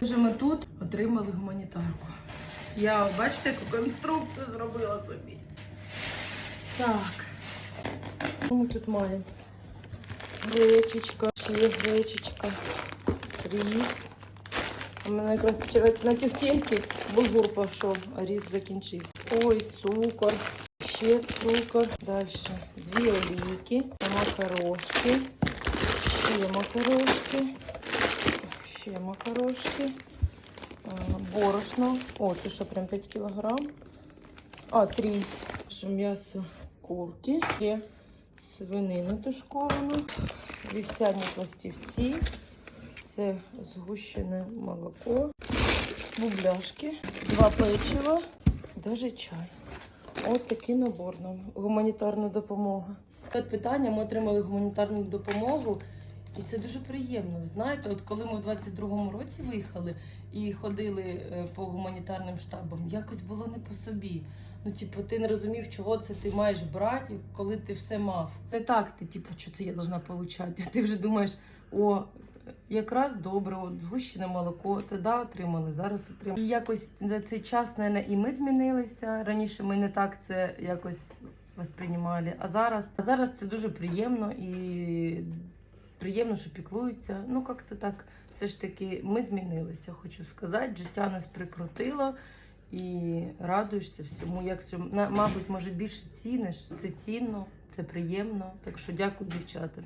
Вже ми тут отримали гуманітарку. Я, бачите, яку конструкцію зробила собі. Так. Що ми тут маємо? Гречечка, є гречечка, ріс. У мене якраз вчора на тефтельки булгур пішов, а ріс закінчився. Ой, цукор, ще цукор. Далі дві олійки, макарошки, ще макарошки, ще макарошки, борошно. О, це що, прям 5 кілограм. А, 3. Що м'ясо курки, є свинина тушкована, вівсяні пластівці, це згущене молоко, бубляшки, два печива, даже чай. От такий набор нам. Гуманітарна допомога. От питання, ми отримали гуманітарну допомогу. І це дуже приємно. Знаєте, от коли ми в 22-му році виїхали і ходили е, по гуманітарним штабам, якось було не по собі. Ну, типу, ти не розумів, чого це ти маєш брати, коли ти все мав. Не так ти, типу, що це я должна. А ти вже думаєш, о, якраз добре, от згущене молоко, тоді отримали, зараз отримали. І якось за цей час, наверное, і ми змінилися. Раніше ми не так це якось восприймали. А зараз, а зараз це дуже приємно і приємно, що піклуються. Ну, як-то так, все ж таки, ми змінилися, хочу сказати. Життя нас прикрутило і радуєшся всьому. Як цьому, мабуть, може більше ціниш. Це цінно, це приємно. Так що дякую, дівчата.